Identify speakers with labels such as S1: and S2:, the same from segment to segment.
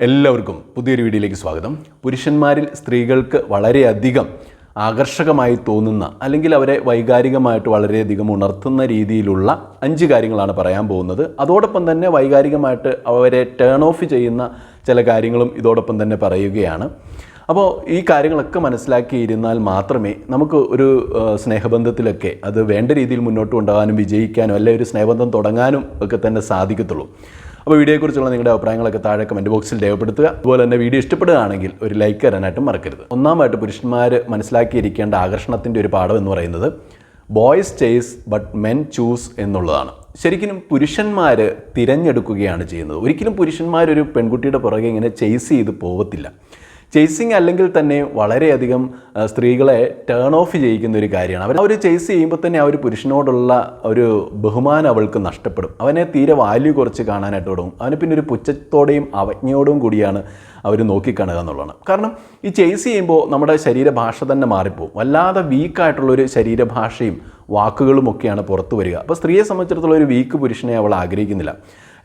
S1: എല്ലാവർക്കും പുതിയൊരു വീഡിയോയിലേക്ക് സ്വാഗതം. പുരുഷന്മാരിൽ സ്ത്രീകൾക്ക് വളരെയധികം ആകർഷകമായി തോന്നുന്ന അല്ലെങ്കിൽ അവരെ വൈകാരികമായിട്ട് വളരെയധികം ഉണർത്തുന്ന രീതിയിലുള്ള അഞ്ച് കാര്യങ്ങളാണ് പറയാൻ പോകുന്നത്. അതോടൊപ്പം തന്നെ വൈകാരികമായിട്ട് അവരെ ടേൺ ഓഫ് ചെയ്യുന്ന ചില കാര്യങ്ങളും ഇതോടൊപ്പം തന്നെ പറയുകയാണ്. അപ്പോൾ ഈ കാര്യങ്ങളൊക്കെ മനസ്സിലാക്കിയിരുന്നാൽ മാത്രമേ നമുക്ക് ഒരു സ്നേഹബന്ധത്തിലൊക്കെ അത് വേണ്ട രീതിയിൽ മുന്നോട്ട് കൊണ്ടുപോകാനും വിജയിക്കാനും അല്ലെങ്കിൽ ഒരു സ്നേഹബന്ധം തുടങ്ങാനും ഒക്കെ തന്നെ സാധിക്കത്തുള്ളൂ. അപ്പോൾ വീഡിയോയെക്കുറിച്ചുള്ള നിങ്ങളുടെ അഭിപ്രായങ്ങളൊക്കെ താഴെ കമന്റ് ബോക്സിൽ രേഖപ്പെടുത്തുക. അതുപോലെ തന്നെ വീഡിയോ ഇഷ്ടപ്പെടുകയാണെങ്കിൽ ഒരു ലൈക്ക് തരാനായിട്ടും മറക്കരുത്. ഒന്നാമായിട്ട് പുരുഷന്മാർ മനസ്സിലാക്കിയിരിക്കേണ്ട ആകർഷണത്തിന്റെ ഒരു പാഠം എന്ന് പറയുന്നത് boys chase but men choose എന്നുള്ളതാണ്. ശരിക്കും പുരുഷന്മാർ തിരഞ്ഞെടുക്കുകയാണ് ചെയ്യുന്നത്. ഒരിക്കലും പുരുഷന്മാരൊരു പെൺകുട്ടിയുടെ പുറകെ ഇങ്ങനെ ചേസ് ചെയ്ത് പോകത്തില്ല ചേസിങ് അല്ലെങ്കിൽ തന്നെ വളരെയധികം സ്ത്രീകളെ ടേൺ ഓഫ് ചെയ്യിക്കുന്ന ഒരു കാര്യമാണ്. അവർ അവർ ചേസ് ചെയ്യുമ്പോൾ തന്നെ ആ ഒരു പുരുഷനോടുള്ള ഒരു ബഹുമാനം അവൾക്ക് നഷ്ടപ്പെടും. അവനെ തീരെ വാല്യൂ കുറച്ച് കാണാനായിട്ട് തുടങ്ങും. അവന് പിന്നെ ഒരു പുച്ഛത്തോടെയും അവജ്ഞയോടും കൂടിയാണ് അവർ നോക്കിക്കാണുക എന്നുള്ളതാണ്. കാരണം ഈ ചേസ് ചെയ്യുമ്പോൾ നമ്മുടെ ശരീരഭാഷ തന്നെ മാറിപ്പോവും. വല്ലാതെ വീക്കായിട്ടുള്ളൊരു ശരീരഭാഷയും വാക്കുകളും ഒക്കെയാണ് പുറത്തു വരിക. അപ്പോൾ സ്ത്രീയെ സംബന്ധിച്ചിടത്തോളം ഒരു വീക്ക് പുരുഷനെ അവൾ ആഗ്രഹിക്കുന്നില്ല.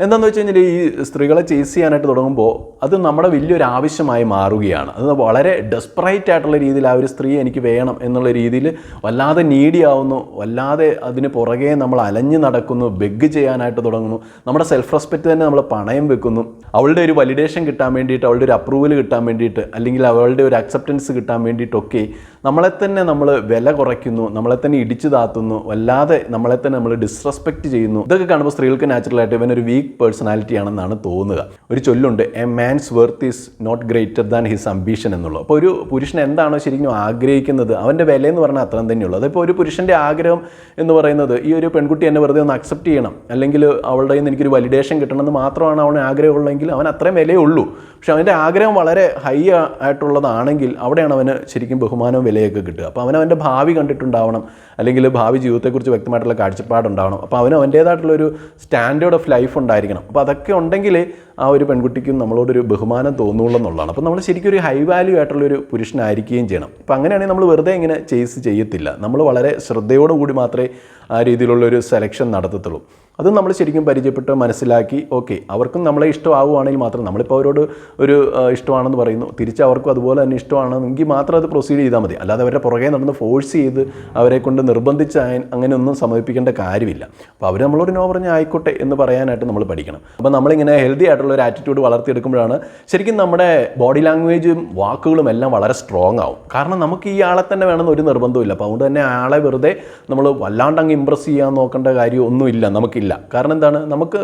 S1: എന്താണെന്ന് വെച്ച് കഴിഞ്ഞാൽ ഈ സ്ത്രീകളെ ചേസ് ചെയ്യാനായിട്ട് തുടങ്ങുമ്പോൾ അത് നമ്മുടെ വലിയൊരു ആവശ്യമായി മാറുകയാണ്. അത് വളരെ ഡെസ്പറേറ്റ് ആയിട്ടുള്ള രീതിയിൽ ആ ഒരു സ്ത്രീ എനിക്ക് വേണം എന്നുള്ള രീതിയിൽ വല്ലാതെ നീഡിയാവുന്നു വല്ലാതെ അതിന് പുറകെ നമ്മൾ അലഞ്ഞു നടക്കുന്നു ബെഗ് ചെയ്യാനായിട്ട് തുടങ്ങുന്നു. നമ്മുടെ സെൽഫ് റെസ്പെക്റ്റ് തന്നെ നമ്മൾ പണയം വെക്കുന്നു. അവളുടെ ഒരു വലിഡേഷൻ കിട്ടാൻ വേണ്ടിയിട്ട് അവളുടെ ഒരു അപ്രൂവൽ കിട്ടാൻ വേണ്ടിയിട്ട് അല്ലെങ്കിൽ അവളുടെ ഒരു അക്സെപ്റ്റൻസ് കിട്ടാൻ വേണ്ടിയിട്ടൊക്കെ നമ്മളെ തന്നെ നമ്മൾ വില കുറയ്ക്കുന്നു നമ്മളെ തന്നെ ഇടിച്ചു താത്തുന്നു വല്ലാതെ നമ്മളെ തന്നെ നമ്മൾ ഡിസ്റെസ്പെക്ട് ചെയ്യുന്നു. ഇതൊക്കെ കാണുമ്പോൾ സ്ത്രീകൾക്ക് നാച്ചുറലായിട്ട് ഇവൻ ഒരു വീക്ക് പേഴ്സണാലിറ്റി ആണെന്നാണ് തോന്നുക. ഒരു ചൊല്ലുണ്ട് a man's worth is not greater than his ambition എന്നുള്ളത്. അപ്പോൾ ഒരു പുരുഷൻ എന്താണോ ശരിക്കും ആഗ്രഹിക്കുന്നത് അവന്റെ വില എന്ന് പറഞ്ഞാൽ അത്രയും തന്നെയുള്ളൂ. അതിപ്പോൾ ഒരു പുരുഷന്റെ ആഗ്രഹം എന്ന് പറയുന്നത് ഈ ഒരു പെൺകുട്ടി എന്നെ വെറുതെ ഒന്ന് അക്സെപ്റ്റ് ചെയ്യണം അല്ലെങ്കിൽ അവളുടെ കയ്യിൽ നിന്ന് എനിക്കൊരു വലിഡേഷൻ കിട്ടണമെന്ന് മാത്രമാണ് അവന് ആഗ്രഹമുള്ളെങ്കിൽ അവൻ അത്രയും വിലയേ ഉള്ളൂ. പക്ഷെ അവന്റെ ആഗ്രഹം വളരെ ഹൈ ആയിട്ടുള്ളതാണെങ്കിൽ അവിടെയാണ് അവന് ശരിക്കും ബഹുമാനവും വിലയൊക്കെ കിട്ടുക. അപ്പോൾ അവൻ അവന്റെ ഭാവി കണ്ടിട്ടുണ്ടാവണം. അല്ലെങ്കിൽ ഭാവി ജീവിതത്തെക്കുറിച്ച് വ്യക്തമായിട്ടുള്ള കാഴ്ചപ്പാടുണ്ടാവണം. അപ്പോൾ അവന് അവന്റേതായിട്ടുള്ളൊരു സ്റ്റാൻഡേർഡ് ഓഫ് ലൈഫ് ഉണ്ടായിരിക്കണം. അപ്പോൾ അതൊക്കെ ഉണ്ടെങ്കിൽ ആ ഒരു പെൺകുട്ടിക്കും നമ്മളോടൊരു ബഹുമാനം തോന്നുള്ളൂ എന്നുള്ളതാണ്. അപ്പോൾ നമ്മൾ ശരിക്കും ഒരു ഹൈ വാല്യൂ ആയിട്ടുള്ളൊരു പുരുഷനായിരിക്കുകയും ചെയ്യണം. അപ്പോൾ അങ്ങനെയാണെങ്കിൽ നമ്മൾ വെറുതെ ഇങ്ങനെ ചേസ് ചെയ്യത്തില്ല. നമ്മൾ വളരെ ശ്രദ്ധയോടുകൂടി മാത്രമേ ആ രീതിയിലുള്ളൊരു സെലക്ഷൻ നടത്തത്തുള്ളൂ. അത് നമ്മൾ ശരിക്കും പരിചയപ്പെട്ട് മനസ്സിലാക്കി ഓക്കെ അവർക്കും നമ്മളെ ഇഷ്ടമാവുകയാണെങ്കിൽ മാത്രം നമ്മളിപ്പോൾ അവരോട് ഒരു ഇഷ്ടമാണെന്ന് പറയുന്നു തിരിച്ച് അവർക്കും അതുപോലെ തന്നെ ഇഷ്ടമാണെങ്കിൽ മാത്രം അത് പ്രൊസീഡ് ചെയ്താൽ മതി. അല്ലാതെ അവരുടെ പുറകെ നടന്ന് ഫോഴ്സ് ചെയ്ത് അവരെ കൊണ്ട് നിർബന്ധിച്ച് അയ- അങ്ങനെ ഒന്നും സമർപ്പിക്കേണ്ട കാര്യമില്ല. അപ്പോൾ അവർ നമ്മളോട് നോ പറഞ്ഞ് ആയിക്കോട്ടെ എന്ന് പറയാനായിട്ട് നമ്മൾ പഠിക്കണം. അപ്പോൾ നമ്മളിങ്ങനെ ഹെൽത്തി ആയിട്ടുള്ള ഒരു ആറ്റിറ്റ്യൂഡ് വളർത്തിയെടുക്കുമ്പോഴാണ് ശരിക്കും നമ്മുടെ ബോഡി ലാംഗ്വേജും വാക്കുകളും എല്ലാം വളരെ സ്ട്രോങ് ആവും. കാരണം നമുക്ക് ഈ ആളെ തന്നെ വേണമെന്ന് ഒരു നിർബന്ധമില്ല അപ്പോൾ അതുകൊണ്ട് തന്നെ ആളെ വെറുതെ നമ്മൾ വല്ലാണ്ട് അങ്ങ് ഇമ്പ്രസ് ചെയ്യാൻ നോക്കേണ്ട കാര്യം ഒന്നുമില്ല. നമുക്കില്ല കാരണം എന്താണ്? നമുക്ക്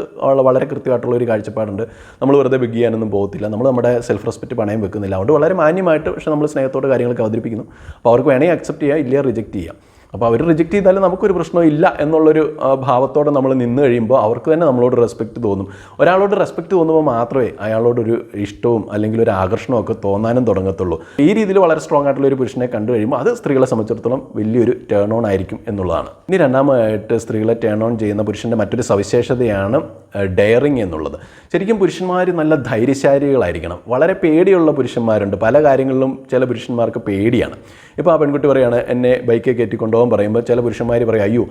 S1: വളരെ കൃത്യമായിട്ടുള്ള ഒരു കാഴ്ചപ്പാടുണ്ട്. നമ്മൾ വെറുതെ ബിഗ് ചെയ്യാനൊന്നും പോകത്തില്ല. നമ്മൾ നമ്മുടെ സെൽഫ് റെസ്പെക്റ്റ് പണയം വെക്കുന്നില്ല. അതുകൊണ്ട് വളരെ മാന്യമായിട്ട് പക്ഷേ നമ്മൾ സ്നേഹത്തോടെ കാര്യങ്ങളൊക്കെ അവതരിപ്പിക്കുന്നു. അപ്പോൾ അവർക്ക് വേണമെങ്കിൽ അക്സെപ്റ്റ് ചെയ്യുക ഇല്ല റിജക്റ്റ് ചെയ്യാം. അപ്പോൾ അവർ റിജക്റ്റ് ചെയ്താലും നമുക്കൊരു പ്രശ്നവും ഇല്ല എന്നുള്ളൊരു ഭാവത്തോടെ നമ്മൾ നിന്ന് കഴിയുമ്പോൾ അവർക്ക് തന്നെ നമ്മളോട് റെസ്പെക്റ്റ് തോന്നും. ഒരാളോട് റെസ്പെക്റ്റ് തോന്നുമ്പോൾ മാത്രമേ അയാളോടൊരു ഇഷ്ടവും അല്ലെങ്കിൽ ഒരു ആകർഷണവും ഒക്കെ തോന്നാനും തുടങ്ങത്തുള്ളൂ. ഈ രീതിയിൽ വളരെ സ്ട്രോങ് ആയിട്ടുള്ള ഒരു പുരുഷനെ കണ്ടു കഴിയുമ്പോൾ അത് സ്ത്രീകളെ സംബന്ധിച്ചിടത്തോളം വലിയൊരു ടേൺ ഓൺ ആയിരിക്കും എന്നുള്ളതാണ്. ഇനി രണ്ടാമതായിട്ട് സ്ത്രീകളെ ടേൺ ഓൺ ചെയ്യുന്ന പുരുഷന്റെ മറ്റൊരു സവിശേഷതയാണ് ഡയറിങ് എന്നുള്ളത്. ശരിക്കും പുരുഷന്മാർ നല്ല ധൈര്യശാലികളായിരിക്കണം. വളരെ പേടിയുള്ള പുരുഷന്മാരുണ്ട്. പല കാര്യങ്ങളിലും ചില പുരുഷന്മാർക്ക് പേടിയാണ്. ഇപ്പോൾ ആ പെൺകുട്ടി പറയുകയാണ് എന്നെ ബൈക്കിൽ കയറ്റി കൊണ്ടുപോകാൻ പറയുമ്പോൾ ചില പുരുഷന്മാർ പറയും അയ്യോ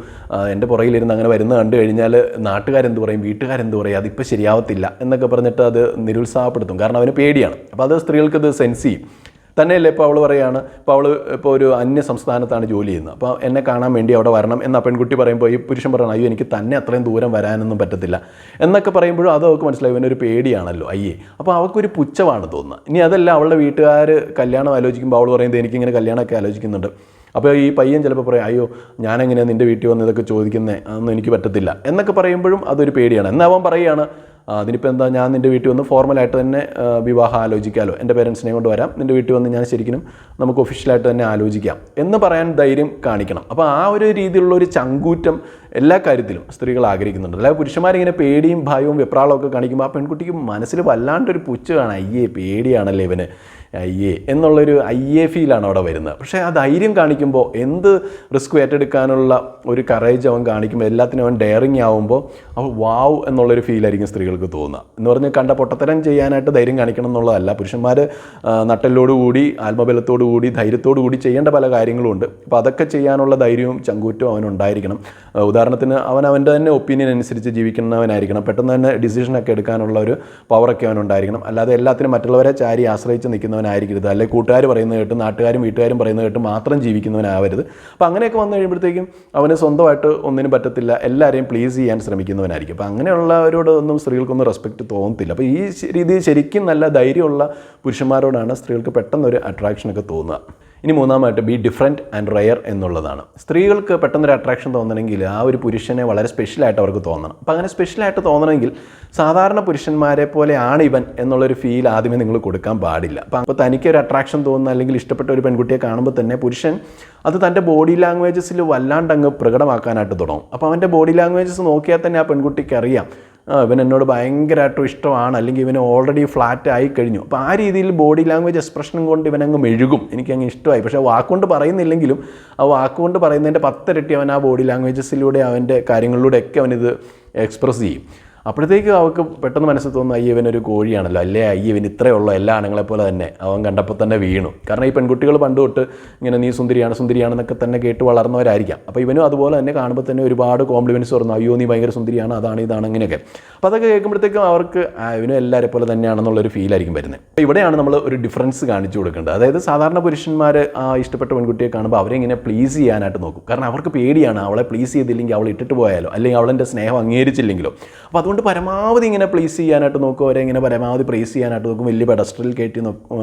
S1: എന്റെ പുറകിലിരുന്ന് അങ്ങനെ വരുന്ന കണ്ടു കഴിഞ്ഞാൽ നാട്ടുകാരെന്ത് പറയും വീട്ടുകാരെന്ത് പറയും അതിപ്പോൾ ശരിയാവത്തില്ല എന്നൊക്കെ പറഞ്ഞിട്ട് അത് നിരുത്സാഹപ്പെടുത്തും. കാരണം അവന് പേടിയാണ്. അപ്പോൾ അത് സ്ത്രീകൾക്ക് ഇത് സെൻസ് ചെയ്യും. തന്നെയല്ലേ ഇപ്പോൾ അവൾ പറയുകയാണ് ഇപ്പോൾ അവൾ ഇപ്പോൾ ഒരു അന്യ സംസ്ഥാനത്താണ് ജോലി ചെയ്യുന്നത്. അപ്പോൾ എന്നെ കാണാൻ വേണ്ടി അവിടെ വരണം എന്ന പെൺകുട്ടി പറയുമ്പോൾ ഈ പുരുഷൻ പറയണം അയ്യോ എനിക്ക് തന്നെ അത്രയും ദൂരം വരാനൊന്നും പറ്റത്തില്ല. എന്നൊക്കെ പറയുമ്പോഴും അത് അവൾക്ക് മനസ്സിലായി. ഇവനൊരു പേടിയാണല്ലോ അയ്യേ. അപ്പോൾ അവൾക്കൊരു പുച്ഛമാണ് തോന്നുന്നത്. ഇനി അതല്ല അവളുടെ വീട്ടുകാർ കല്യാണം ആലോചിക്കുമ്പോൾ അവൾ പറയുന്നത് എനിക്കിങ്ങനെ കല്യാണമൊക്കെ ആലോചിക്കുന്നുണ്ട്. അപ്പോൾ ഈ പയ്യൻ ചിലപ്പോൾ പറയും അയ്യോ ഞാനെങ്ങനെയാണ് നിന്റെ വീട്ടിൽ വന്ന് ഇതൊക്കെ ചോദിക്കുന്നത് അതൊന്നും എനിക്ക് പറ്റത്തില്ല. എന്നൊക്കെ പറയുമ്പോഴും അതൊരു പേടിയാണ്. എന്നാൽ അവൻ പറയുകയാണ് അതിനിപ്പോൾ എന്താ ഞാൻ നിന്റെ വീട്ടിൽ വന്ന് ഫോർമലായിട്ട് തന്നെ വിവാഹം ആലോചിക്കാമല്ലോ എന്റെ പേരൻസിനെ കൊണ്ട് വരാം. നിന്റെ വീട്ടിൽ വന്ന് ഞാൻ ശരിക്കും നമുക്ക് ഒഫീഷ്യലായിട്ട് തന്നെ ആലോചിക്കാം എന്ന് പറയാൻ ധൈര്യം കാണിക്കണം. അപ്പോൾ ആ ഒരു രീതിയിലുള്ള ഒരു ചങ്കൂറ്റം എല്ലാ കാര്യത്തിലും സ്ത്രീകൾ ആഗ്രഹിക്കുന്നുണ്ട്. അല്ലാതെ പുരുഷന്മാരിങ്ങനെ പേടിയും ഭയവും വെപ്രാളവും ഒക്കെ കാണിക്കുമ്പോൾ ആ പെൺകുട്ടിക്ക് മനസ്സിൽ വല്ലാണ്ടൊരു പുച്ഛ കാണാം അയ്യേ പേടിയാണല്ലേ ഇവന്. അയ്യേ എന്നുള്ളൊരു അയ്യേ ഫീലാണ് അവിടെ വരുന്നത്. പക്ഷേ ആ ധൈര്യം കാണിക്കുമ്പോൾ എന്ത് റിസ്ക് ഏറ്റെടുക്കാനുള്ള ഒരു കറേജ് അവൻ കാണിക്കുമ്പോൾ എല്ലാത്തിനും അവൻ ഡെയറിങ് ആവുമ്പോൾ അവൻ വാവ് എന്നുള്ളൊരു ഫീലായിരിക്കും സ്ത്രീകൾക്ക് തോന്നുക. എന്ന് പറഞ്ഞ് കണ്ട പൊട്ടത്തരം ചെയ്യാനായിട്ട് ധൈര്യം കാണിക്കണം എന്നുള്ളതല്ല. പുരുഷന്മാർ നട്ടലോടുകൂടി ആത്മബലത്തോടുകൂടി ധൈര്യത്തോടുകൂടി ധൈര്യത്തോടു കൂടി ചെയ്യേണ്ട പല കാര്യങ്ങളുമുണ്ട്. അപ്പോൾ അതൊക്കെ ചെയ്യാനുള്ള ധൈര്യവും ചങ്കൂറ്റവും അവനുണ്ടായിരിക്കണം ഉദാഹരണത്തിന് അവൻ അവന്റെ തന്നെ ഒപ്പീനിയൻ അനുസരിച്ച് ജീവിക്കുന്നവനായിരിക്കണം. പെട്ടെന്ന് തന്നെ ഡിസിഷനൊക്കെ എടുക്കാനുള്ള ഒരു പവറൊക്കെ അവനുണ്ടായിരിക്കണം. അല്ലാതെ എല്ലാത്തിനും മറ്റുള്ളവരെ ചാരി ആശ്രയിച്ച് നിൽക്കുന്നവനായിരിക്കരുത് അല്ലെങ്കിൽ കൂട്ടുകാർ പറയുന്നത് കേട്ട് നാട്ടുകാരും വീട്ടുകാരും പറയുന്നത് കേട്ട് മാത്രം ജീവിക്കുന്നവനാവരുത്. അപ്പോൾ അങ്ങനെയൊക്കെ വന്നു കഴിയുമ്പോഴത്തേക്കും അവന് സ്വന്തമായിട്ട് ഒന്നിനും പറ്റത്തില്ല. എല്ലാവരെയും പ്ലീസ് ചെയ്യാൻ ശ്രമിക്കുന്നവനായിരിക്കും. അപ്പോൾ അങ്ങനെയുള്ളവരോട് ഒന്നും സ്ത്രീകൾക്കൊന്നും റെസ്പെക്റ്റ് തോന്നത്തില്ല. അപ്പോൾ ഈ രീതിയിൽ ശരിക്കും നല്ല ധൈര്യമുള്ള പുരുഷന്മാരോടാണ് സ്ത്രീകൾക്ക് പെട്ടെന്നൊരു അട്രാക്ഷനൊക്കെ തോന്നുക. ഇനി മൂന്നാമായിട്ട് ബി ഡിഫറെന്റ് ആൻഡ് റയർ എന്നുള്ളതാണ്. സ്ത്രീകൾക്ക് പെട്ടെന്നൊരു അട്രാക്ഷൻ തോന്നണമെങ്കിൽ ആ ഒരു പുരുഷനെ വളരെ സ്പെഷ്യലായിട്ട് അവർക്ക് തോന്നണം. അപ്പോൾ അങ്ങനെ സ്പെഷ്യലായിട്ട് തോന്നണമെങ്കിൽ സാധാരണ പുരുഷന്മാരെ പോലെ ആണ് ഇവൻ എന്നുള്ളൊരു ഫീൽ ആദ്യമേ നിങ്ങൾ കൊടുക്കാൻ പാടില്ല. അപ്പോൾ അപ്പോൾ തനിക്കൊരു അട്രാക്ഷൻ തോന്നുന്ന അല്ലെങ്കിൽ ഇഷ്ടപ്പെട്ട ഒരു പെൺകുട്ടിയെ കാണുമ്പോൾ തന്നെ പുരുഷൻ അത് തന്റെ ബോഡി ലാംഗ്വേജസിൽ വല്ലാണ്ട് അങ്ങ് പ്രകടമാക്കാനായിട്ട് തുടങ്ങും. അപ്പോൾ അവന്റെ ബോഡി ലാംഗ്വേജസ് നോക്കിയാൽ തന്നെ ആ പെൺകുട്ടിക്ക് അറിയാം. ഇവൻ എന്നോട് ഭയങ്കരമായിട്ടും ഇഷ്ടമാണ്. അല്ലെങ്കിൽ ഇവന് ഓൾറെഡി ഫ്ലാറ്റ് ആയി കഴിഞ്ഞു. അപ്പോൾ ആ രീതിയിൽ ബോഡി ലാംഗ്വേജ് എക്സ്പ്രഷനും കൊണ്ട് ഇവനങ്ങ് മെഴുകും. എനിക്കങ്ങ് ഇഷ്ടമായി. പക്ഷേ വാക്കുകൊണ്ട് പറയുന്നില്ലെങ്കിലും ആ വാക്കുകൊണ്ട് പറയുന്നതിന്റെ പത്തിരട്ടി അവൻ ആ ബോഡി ലാംഗ്വേജസിലൂടെ അവന്റെ കാര്യങ്ങളിലൂടെയൊക്കെ അവനിത് എക്സ്പ്രസ് ചെയ്യും. അപ്പോഴത്തേക്ക് അവൾക്ക് പെട്ടെന്ന് മനസ്സിൽ തോന്നുന്നു അയ്യവൻ ഒരു കോഴിയാണല്ലോ. അല്ലേ അയ്യവൻ ഇത്രയേ ഉള്ളൂ എല്ലാ ആണുങ്ങളെ പോലെ തന്നെ അവൻ കണ്ടപ്പോൾ തന്നെ വീണു. കാരണം ഈ പെൺകുട്ടികൾ പണ്ട് തൊട്ട് ഇങ്ങനെ നീ സുന്ദരിയാണ് സുന്ദരിയാണെന്നൊക്കെ തന്നെ കേട്ട് വളർന്നവരായിരിക്കാം. അപ്പോൾ ഇവനും അതുപോലെ തന്നെ കാണുമ്പോൾ തന്നെ ഒരുപാട് കോംപ്ലിമെന്റ്സ് പറഞ്ഞു അയ്യോ നീ ഭയങ്കര സുന്ദരിയാണ് അതാണ് ഇതാണ് അങ്ങനെയൊക്കെ അപ്പോൾ അതൊക്കെ കേൾക്കുമ്പോഴത്തേക്കും അവർക്ക് ഇവനും എല്ലാവരെ പോലെ തന്നെയാണെന്നുള്ളൊരു ഫീലായിരിക്കും വരുന്നത്. അപ്പോൾ ഇവിടെയാണ് നമ്മൾ ഒരു ഡിഫറൻസ് കാണിച്ചു കൊടുക്കേണ്ടത്. അതായത് സാധാരണ പുരുഷന്മാർ ഇഷ്ടപ്പെട്ട പെൺകുട്ടിയെ കാണുമ്പോൾ അവരെ ഇങ്ങനെ പ്ലീസ് ചെയ്യാനായിട്ട് നോക്കും. കാരണം അവർക്ക് പേടിയാണ് അവളെ പ്ലീസ് ചെയ്തില്ലെങ്കിൽ അവൾ ഇട്ടിട്ട് പോയാലോ? അല്ലെങ്കിൽ അവളെന്റെ സ്നേഹം അംഗീകരിച്ചില്ലെങ്കിലോ? അപ്പോൾ പരമാവധി ഇങ്ങനെ പ്ലേസ് ചെയ്യാനായിട്ട് നോക്കും. അവരെ ഇങ്ങനെ പരമാവധി പ്ലേസ് ചെയ്യാനായിട്ട് നോക്കും. വലിയ പെഡസ്ട്രൽ കയറ്റി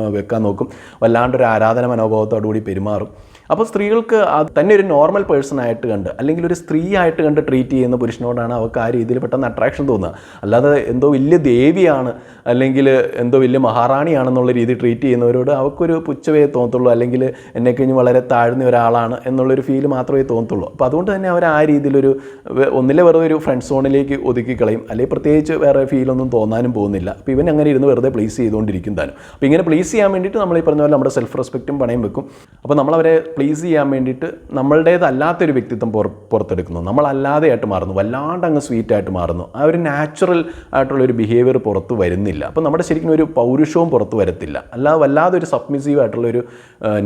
S1: വെക്കാൻ നോക്കും. വല്ലാണ്ടൊരു ആരാധന മനോഭാവത്തോടു കൂടി പെരുമാറും. അപ്പോൾ സ്ത്രീകൾക്ക് തന്നെ ഒരു നോർമൽ പേഴ്സൺ ആയിട്ട് കണ്ട് അല്ലെങ്കിൽ ഒരു സ്ത്രീ ആയിട്ട് കണ്ട് ട്രീറ്റ് ചെയ്യുന്ന പുരുഷനോടാണ് അവർക്ക് ആ രീതിയിൽ പെട്ടെന്ന് അട്രാക്ഷൻ തോന്നുക. അല്ലാതെ എന്തോ വലിയ ദേവിയാണ് അല്ലെങ്കിൽ എന്തോ വലിയ മഹാറാണിയാണെന്നുള്ള രീതി ട്രീറ്റ് ചെയ്യുന്നവരോട് അവർക്കൊരു പുച്ഛവേ തോന്നത്തുള്ളൂ അല്ലെങ്കിൽ എന്നെ കഴിഞ്ഞ് വളരെ താഴ്ന്ന ഒരാളാണ് എന്നുള്ളൊരു ഫീൽ മാത്രമേ തോന്നത്തുള്ളൂ. അപ്പോൾ അതുകൊണ്ട് തന്നെ അവർ ആ രീതിയിലൊരു ഒന്നിലെ വെറുതെ ഒരു ഫ്രണ്ട് സോണിലേക്ക് ഒതുക്കി കളയും. അല്ലെങ്കിൽ പ്രത്യേകിച്ച് വേറെ ഫീലൊന്നും തോന്നാനും പോകുന്നില്ല. അപ്പോൾ ഇവൻ അങ്ങനെ ഇരുന്ന് വെറുതെ പ്ലീസ് ചെയ്തുകൊണ്ടിരിക്കും താനും. അപ്പോൾ ഇങ്ങനെ പ്ലീസ് ചെയ്യാൻ വേണ്ടിയിട്ട് നമ്മൾ ഈ പറഞ്ഞ പോലെ നമ്മുടെ സെൽഫ് റെസ്പെക്റ്റും പണയം വെക്കും. അപ്പോൾ നമ്മളവരെ പ്ലീസ് ചെയ്യാൻ വേണ്ടിയിട്ട് നമ്മളുടേതല്ലാത്തൊരു വ്യക്തിത്വം പുറ പുറത്തെടുക്കുന്നു. നമ്മളല്ലാതെയായിട്ട് മാറുന്നു. വല്ലാണ്ട് അങ്ങ് സ്വീറ്റായിട്ട് മാറുന്നു. ആ ഒരു നാച്ചുറൽ ആയിട്ടുള്ള ഒരു ബിഹേവിയർ പുറത്ത് വരുന്നില്ല. അപ്പോൾ നമ്മുടെ ശരിക്കും ഒരു പൗരുഷവും പുറത്ത് വരത്തില്ല. അല്ലാതെ വല്ലാതെ ഒരു സബ്മിസീവ് ആയിട്ടുള്ള ഒരു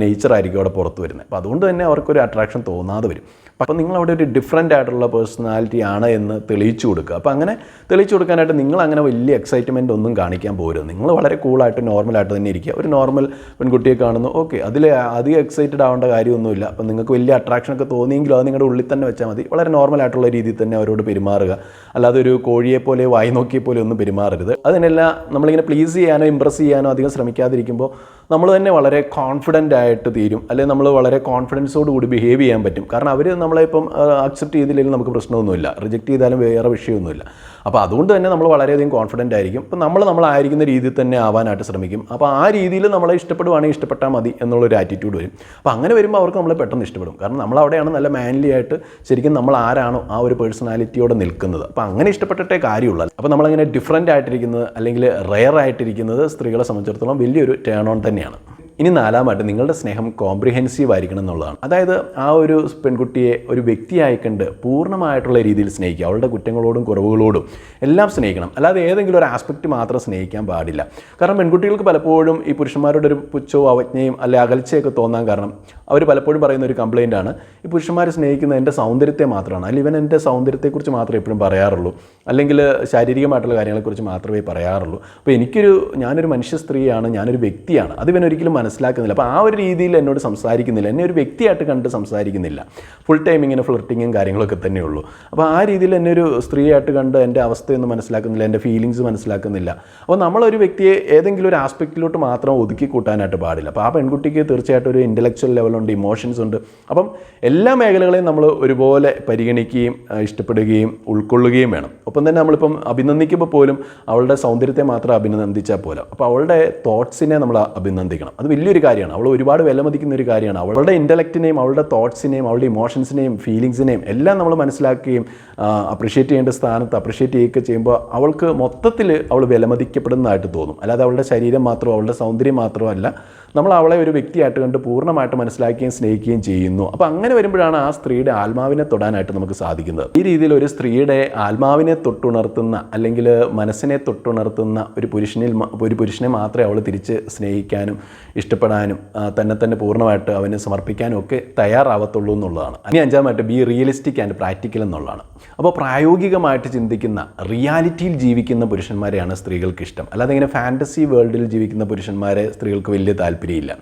S1: നേച്ചർ ആയിരിക്കും അവിടെ പുറത്ത് വരുന്നത്. അപ്പോൾ അതുകൊണ്ട് തന്നെ അവർക്കൊരു അട്രാക്ഷൻ തോന്നാതെ വരും. അപ്പോൾ നിങ്ങൾ അവിടെ ഒരു ഡിഫറെന്റ് ആയിട്ടുള്ള പേഴ്സണാലിറ്റി ആണ് എന്ന് തെളിയിച്ചു കൊടുക്കുക. അപ്പോൾ അങ്ങനെ തെളിയിച്ചു കൊടുക്കാനായിട്ട് നിങ്ങൾ അങ്ങനെ വലിയ എക്സൈറ്റ്മെന്റ് ഒന്നും കാണിക്കാൻ പോരുത്. നിങ്ങൾ വളരെ കൂളായിട്ട് നോർമലായിട്ട് തന്നെ ഇരിക്കുക. ഒരു നോർമൽ പെൺകുട്ടിയെ കാണുന്നു. ഓക്കെ അതിൽ അധികം എക്സൈറ്റഡ് ആവേണ്ട കാര്യമൊന്നുമില്ല. അപ്പോൾ നിങ്ങൾക്ക് വലിയ അട്രാക്ഷനൊക്കെ തോന്നിയെങ്കിലും അത് നിങ്ങളുടെ ഉള്ളിൽ തന്നെ വെച്ചാൽ മതി. വളരെ നോർമലായിട്ടുള്ള രീതിയിൽ തന്നെ അവരോട് പെരുമാറുക. അല്ലാതെ ഒരു കോഴിയെ പോലെ വായി നോക്കിയ പോലെ ഒന്നും പെരുമാറരുത്. അതിനെല്ലാം നമ്മളിങ്ങനെ പ്ലീസ് ചെയ്യാനോ ഇമ്പ്രസ് ചെയ്യാനോ അധികം ശ്രമിക്കാതിരിക്കുമ്പോൾ നമ്മൾ തന്നെ വളരെ കോൺഫിഡന്റ് ആയിട്ട് തീരും. അല്ലെങ്കിൽ നമ്മൾ വളരെ കോൺഫിഡൻസോട് കൂടി ബിഹേവ് ചെയ്യാൻ പറ്റും. കാരണം അവർ നമ്മളെ ഇപ്പം അക്സെപ്റ്റ് ചെയ്തില്ലെങ്കിൽ നമുക്ക് പ്രശ്നമൊന്നുമില്ല. റിജക്റ്റ് ചെയ്താലും വേറെ വിഷയമൊന്നുമില്ല. അപ്പോൾ അതുകൊണ്ട് തന്നെ നമ്മൾ വളരെയധികം കോൺഫിഡന്റ് ആയിരിക്കും. അപ്പോൾ നമ്മൾ നമ്മളായിരിക്കുന്ന രീതിയിൽ തന്നെ ആവാനായിട്ട് ശ്രമിക്കും. അപ്പോൾ ആ രീതിയിൽ നമ്മളെ ഇഷ്ടപ്പെടുവാണെങ്കിൽ ഇഷ്ടപ്പെട്ടാൽ മതി എന്നുള്ളൊരു ആറ്റിറ്റ്യൂഡ് വരും. അപ്പോൾ അങ്ങനെ വരുമ്പോൾ അവർക്ക് നമ്മളെ പെട്ടെന്ന് ഇഷ്ടപ്പെടും. കാരണം നമ്മൾ അവിടെയാണ് നല്ല മാൻലി ആയിട്ട് ശരിക്കും നമ്മൾ ആരാണോ ആ ഒരു പേഴ്സണാലിറ്റിയോടെ നിൽക്കുന്നത്. അപ്പോൾ അങ്ങനെ ഇഷ്ടപ്പെട്ടിട്ടേ കാര്യമുള്ളൂ. അപ്പോൾ നമ്മളങ്ങനെ ഡിഫറെന്റ് ആയിട്ടിരിക്കുന്നത് അല്ലെങ്കിൽ റെയർ ആയിട്ടിരിക്കുന്നത് സ്ത്രീകളെ സംബന്ധിച്ചിടത്തോളം വലിയൊരു ടേൺ ഓൺ തന്നെയാണ് ഇനി നാലാമായിട്ട് നിങ്ങളുടെ സ്നേഹം കോംപ്രിഹെൻസീവ് ആയിരിക്കണം എന്നുള്ളതാണ്. അതായത് ആ ഒരു പെൺകുട്ടിയെ ഒരു വ്യക്തിയായി കണ്ട് പൂർണമായിട്ടുള്ള രീതിയിൽ സ്നേഹിക്കുക. അവളുടെ കുറ്റങ്ങളോടും കുറവുകളോടും എല്ലാം സ്നേഹിക്കണം. അല്ലാതെ ഏതെങ്കിലും ഒരു ആസ്പെക്റ്റ് മാത്രം സ്നേഹിക്കാൻ പാടില്ല. കാരണം പെൺകുട്ടികൾക്ക് പലപ്പോഴും ഈ പുരുഷന്മാരുടെ ഒരു പുച്ഛവും അവജ്ഞയും അല്ലെ അകൽച്ചയൊക്കെ തോന്നാൻ കാരണം അവർ പലപ്പോഴും പറയുന്ന ഒരു കംപ്ലൈന്റ് ആണ്. ഈ പുരുഷന്മാർ സ്നേഹിക്കുന്നത് എന്റെ സൗന്ദര്യത്തെ മാത്രമാണ്. അല്ലെങ്കിൽ ഇവൻ എന്റെ സൗന്ദര്യത്തെക്കുറിച്ച് മാത്രമേ എപ്പോഴും പറയാറുള്ളൂ. അല്ലെങ്കിൽ ശാരീരികമായിട്ടുള്ള കാര്യങ്ങളെക്കുറിച്ച് മാത്രമേ പറയാറുള്ളൂ. അപ്പോൾ എനിക്കൊരു ഞാനൊരു മനുഷ്യ സ്ത്രീയാണ് ഞാനൊരു വ്യക്തിയാണ്. അത് ഇവൻ ഒരിക്കലും മനസ്സിലാക്കുന്നില്ല. അപ്പോൾ ആ ഒരു രീതിയിൽ എന്നോട് സംസാരിക്കുന്നില്ല. എന്നെ ഒരു വ്യക്തിയായിട്ട് കണ്ട് സംസാരിക്കുന്നില്ല. ഫുൾ ടൈം ഇങ്ങനെ ഫ്ലിർട്ടിങ്ങും കാര്യങ്ങളൊക്കെ തന്നെ ഉള്ളൂ. അപ്പോൾ ആ രീതിയിൽ എന്നെ ഒരു സ്ത്രീയായിട്ട് കണ്ട് എന്റെ അവസ്ഥയൊന്നും മനസ്സിലാക്കുന്നില്ല. എന്റെ ഫീലിങ്സ് മനസ്സിലാക്കുന്നില്ല. അപ്പോൾ നമ്മളൊരു വ്യക്തിയെ ഏതെങ്കിലും ഒരു ആസ്പെക്റ്റിലോട്ട് മാത്രം ഒതുക്കി കൂട്ടാനായിട്ട് പാടില്ല. അപ്പോൾ ആ പെൺകുട്ടിക്ക് തീർച്ചയായിട്ടും ഒരു ഇന്റലക്ച്വൽ ലെവലുണ്ട് ഇമോഷൻസ് ഉണ്ട്. അപ്പം എല്ലാ മേഖലകളെയും നമ്മൾ ഒരുപോലെ പരിഗണിക്കുകയും ഇഷ്ടപ്പെടുകയും ഉൾക്കൊള്ളുകയും വേണം. ഒപ്പം തന്നെ നമ്മളിപ്പം അഭിനന്ദിക്കുമ്പോൾ പോലും അവളുടെ സൗന്ദര്യത്തെ മാത്രം അഭിനന്ദിച്ചാൽ പോലും അപ്പോൾ അവളുടെ തോട്ട്സിനെ നമ്മൾ അഭിനന്ദിക്കണം. അത് വലിയൊരു കാര്യമാണ്. അവൾ ഒരുപാട് വിലമതിക്കുന്ന ഒരു കാര്യമാണ്. അവളുടെ ഇന്റലക്റ്റിനെയും അവളുടെ തോട്ട്സിനെയും അവളുടെ ഇമോഷൻസിനെയും ഫീലിങ്സിനെയും എല്ലാം നമ്മൾ മനസ്സിലാക്കുകയും അപ്രിഷ്യേറ്റ് ചെയ്യേണ്ട സ്ഥാനത്ത് അപ്രിഷ്യേറ്റ് ചെയ്യുകയൊക്കെ ചെയ്യുമ്പോൾ അവൾക്ക് മൊത്തത്തിൽ അവൾ വിലമതിക്കപ്പെടുന്നതായിട്ട് തോന്നും. അല്ലാതെ അവളുടെ ശരീരം മാത്രമോ അവളുടെ സൗന്ദര്യം മാത്രമോ അല്ല. നമ്മൾ അവളെ ഒരു വ്യക്തിയായിട്ട് കണ്ട് പൂർണമായിട്ട് മനസ്സിലാക്കുകയും സ്നേഹിക്കുകയും ചെയ്യുന്നു. അപ്പോൾ അങ്ങനെ വരുമ്പോഴാണ് ആ സ്ത്രീയുടെ ആത്മാവിനെ തൊടാനായിട്ട് നമുക്ക് സാധിക്കുന്നത്. ഈ രീതിയിൽ ഒരു സ്ത്രീയുടെ ആത്മാവിനെ തൊട്ടുണർത്തുന്ന അല്ലെങ്കിൽ മനസ്സിനെ തൊട്ടുണർത്തുന്ന ഒരു പുരുഷനിൽ ഒരു പുരുഷനെ മാത്രമേ അവൾ തിരിച്ച് സ്നേഹിക്കാനും ഇഷ്ടപ്പെടാനും തന്നെ തന്നെ പൂർണമായിട്ട് അവന് സമർപ്പിക്കാനും ഒക്കെ തയ്യാറാവത്തുള്ളൂ എന്നുള്ളതാണ്. ഇനി അഞ്ചാമായിട്ട് ബി റിയലിസ്റ്റിക് ആൻഡ് പ്രാക്ടിക്കൽ എന്നുള്ളതാണ്. അപ്പോൾ പ്രായോഗികമായിട്ട് ചിന്തിക്കുന്ന റിയാലിറ്റിയിൽ ജീവിക്കുന്ന പുരുഷന്മാരെയാണ് സ്ത്രീകൾക്ക് ഇഷ്ടം. അല്ലാതെ ഇങ്ങനെ ഫാന്റസി വേൾഡിൽ ജീവിക്കുന്ന പുരുഷന്മാരെ സ്ത്രീകൾക്ക് വലിയ താല്പര്യമില്ല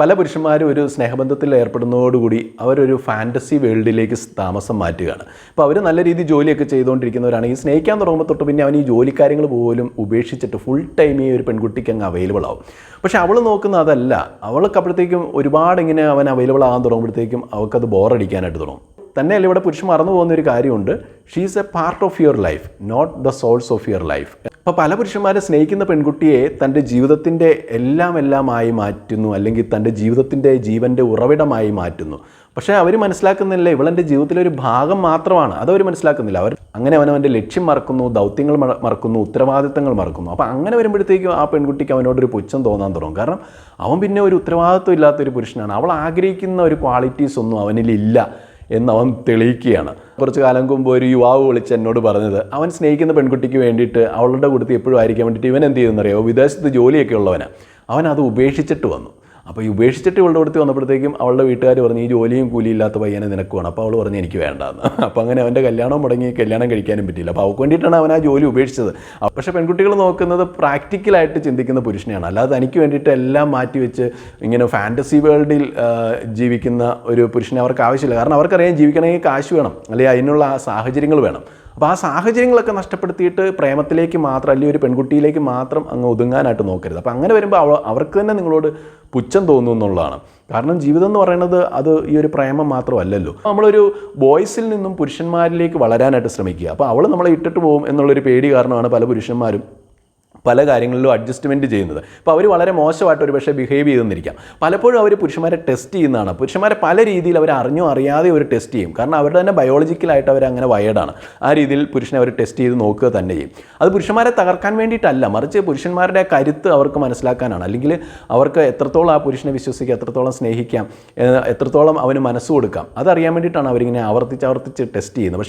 S1: പല പുരുഷന്മാരും ഒരു സ്നേഹബന്ധത്തിൽ ഏർപ്പെടുന്നതോടുകൂടി അവരൊരു ഫാന്റസി വേൾഡിലേക്ക് താമസം മാറ്റുകയാണ്. അപ്പോൾ അവർ നല്ല രീതിയിൽ ജോലിയൊക്കെ ചെയ്തുകൊണ്ടിരിക്കുന്നവരാണ്. ഈ സ്നേഹിക്കാൻ തുടങ്ങുമ്പോൾ തൊട്ട് പിന്നെ അവൻ ഈ ജോലിക്കാര്യങ്ങൾ പോലും ഉപേക്ഷിച്ചിട്ട് ഫുൾ ടൈം ഈ ഒരു പെൺകുട്ടിക്ക് അങ്ങ് അവൈലബിൾ ആവും. പക്ഷേ അവൾ നോക്കുന്ന അതല്ല. അവൾക്ക് അപ്പോഴത്തേക്കും ഒരുപാട് ഇങ്ങനെ അവൻ അവൈലബിൾ ആകാൻ തുടങ്ങുമ്പോഴത്തേക്കും അവൾക്കത് ബോറടിക്കാനായിട്ട് തുടങ്ങും. തന്നെയല്ല ഇവിടെ പുരുഷൻ മറന്നു പോകുന്ന ഒരു കാര്യമുണ്ട്. She is a part of your life not the souls of your life അപ്പോൾ പല പുരുഷന്മാരെ സ്നേഹിക്കുന്ന പെൺകുട്ടിയെ തന്റെ ജീവിതത്തിന്റെ എല്ലാം എല്ലാമായി മാറ്റുന്നു അല്ലെങ്കിൽ തന്റെ ജീവിതത്തിന്റെ ജീവന്റെ ഉറവിടമായി മാറ്റുന്നു. പക്ഷേ അവർ മനസ്സിലാക്കുന്നില്ല ഇവളെന്റെ ജീവിതത്തിലെ ഒരു ഭാഗം മാത്രമാണ്. അതവർ മനസ്സിലാക്കുന്നില്ല. അവർ അങ്ങനെ അവനവന്റെ ലക്ഷ്യം മറക്കുന്നു ദൗത്യങ്ങൾ മറക്കുന്നു ഉത്തരവാദിത്തങ്ങൾ മറക്കുന്നു. അപ്പോൾ അങ്ങനെ വരുമ്പോഴത്തേക്കും ആ പെൺകുട്ടിക്ക് അവനോടൊരു പുച്ഛം തോന്നാൻ തുടങ്ങും. കാരണം അവൻ പിന്നെ ഒരു ഉത്തരവാദിത്വം ഇല്ലാത്തൊരു പുരുഷനാണ്. അവൾ ആഗ്രഹിക്കുന്ന ഒരു ക്വാളിറ്റീസ് ഒന്നും അവനിലില്ല. എന്ന് അവൻ തെളിയിക്കുകയാണ്. കുറച്ച് കാലം മുമ്പ് ഒരു യുവാവ് വിളിച്ച് എന്നോട് പറഞ്ഞത് അവൻ സ്നേഹിക്കുന്ന പെൺകുട്ടിക്ക് വേണ്ടിയിട്ട് അവളുടെ കൂടുതൽ എപ്പോഴും ആയിരിക്കാൻ വേണ്ടിയിട്ട് ഇവൻ എന്ത് ചെയ്യുന്നറിയോ വിദേശത്ത് ജോലിയൊക്കെ ഉള്ളവനാണ് അവൻ അത് ഉപേക്ഷിച്ചിട്ട് വന്നു. അപ്പോൾ ഈ ഉപേക്ഷിച്ചിട്ട് ഇവളുടെ അടുത്ത് വന്നപ്പോഴത്തേക്കും അവളുടെ വീട്ടുകാർ പറഞ്ഞു ഈ ജോലിയും കൂലിയില്ലാത്ത പയ്യനെ നിനക്ക് വേണം. അപ്പോൾ അവൾ പറഞ്ഞു എനിക്ക് വേണ്ടാന്ന്. അപ്പോൾ അങ്ങനെ അവന്റെ കല്യാണം മുടങ്ങി കല്യാണം കഴിക്കാനും പറ്റില്ല അപ്പോൾ അവൾക്ക് വേണ്ടിയിട്ടാണ് അവൻ ആ ജോലി ഉപേക്ഷിച്ചത്. പക്ഷേ പെൺകുട്ടികൾ നോക്കുന്നത് പ്രാക്ടിക്കലായിട്ട് ചിന്തിക്കുന്ന പുരുഷനെയാണ്. അല്ലാതെ തനിക്ക് വേണ്ടിയിട്ട് എല്ലാം മാറ്റി വെച്ച് ഇങ്ങനെ ഫാന്റസി വേൾഡിൽ ജീവിക്കുന്ന ഒരു പുരുഷനെ അവർക്ക് ആവശ്യമില്ല. കാരണം അവർക്കറിയാം ജീവിക്കണമെങ്കിൽ കാശ് വേണം. അല്ലെങ്കിൽ അതിനുള്ള സാഹചര്യങ്ങൾ വേണം. അപ്പോൾ ആ സാഹചര്യങ്ങളൊക്കെ നഷ്ടപ്പെടുത്തിയിട്ട് പ്രേമത്തിലേക്ക് മാത്രം അല്ലെങ്കിൽ ഒരു പെൺകുട്ടിയിലേക്ക് മാത്രം അങ്ങ് ഒതുങ്ങാനായിട്ട് നോക്കരുത്. അപ്പോൾ അങ്ങനെ വരുമ്പോൾ അവർക്ക് തന്നെ നിങ്ങളോട് പുച്ഛം തോന്നും എന്നുള്ളതാണ്. കാരണം ജീവിതം എന്ന് പറയുന്നത് അത് ഈ ഒരു പ്രേമം മാത്രമല്ലല്ലോ. നമ്മളൊരു ബോയ്സിൽ നിന്നും പുരുഷന്മാരിലേക്ക് വളരാനായിട്ട് ശ്രമിക്കുക. അപ്പോൾ അവൾ നമ്മളെ ഇട്ടിട്ട് പോകും എന്നുള്ളൊരു പേടി കാരണമാണ് പല പുരുഷന്മാരും പല കാര്യങ്ങളിലും അഡ്ജസ്റ്റ്മെന്റ് ചെയ്യുന്നത്. അപ്പോൾ അവർ വളരെ മോശമായിട്ട് ഒരു പക്ഷേ ബിഹേവ് ചെയ്തെന്നിരിക്കാം. പലപ്പോഴും അവർ പുരുഷന്മാരെ ടെസ്റ്റ് ചെയ്യുന്നതാണ്. പുരുഷന്മാരെ പല രീതിയിൽ അവർ അറിഞ്ഞോ അറിയാതെ ഒരു ടെസ്റ്റ് ചെയ്യും. കാരണം അവരുടെ തന്നെ ബയോളജിക്കലായിട്ട് അവർ അങ്ങനെ വയേഡാണ് ആ രീതിയിൽ പുരുഷനെ അവർ ടെസ്റ്റ് ചെയ്ത് നോക്കുക തന്നെ ചെയ്യും. അത് പുരുഷന്മാരെ തകർക്കാൻ വേണ്ടിയിട്ടല്ല. മറിച്ച് പുരുഷന്മാരുടെ കരുത്ത് അവർക്ക് മനസ്സിലാക്കാനാണ്. അല്ലെങ്കിൽ അവർക്ക് എത്രത്തോളം ആ പുരുഷനെ വിശ്വസിക്കാം എത്രത്തോളം സ്നേഹിക്കാം എത്രത്തോളം അവന് മനസ്സ് കൊടുക്കാം അതറിയാൻ വേണ്ടിയിട്ടാണ് അവരിങ്ങനെ ആവർത്തിച്ച് ആവർത്തിച്ച് ടെസ്റ്റ് ചെയ്യുന്നത്.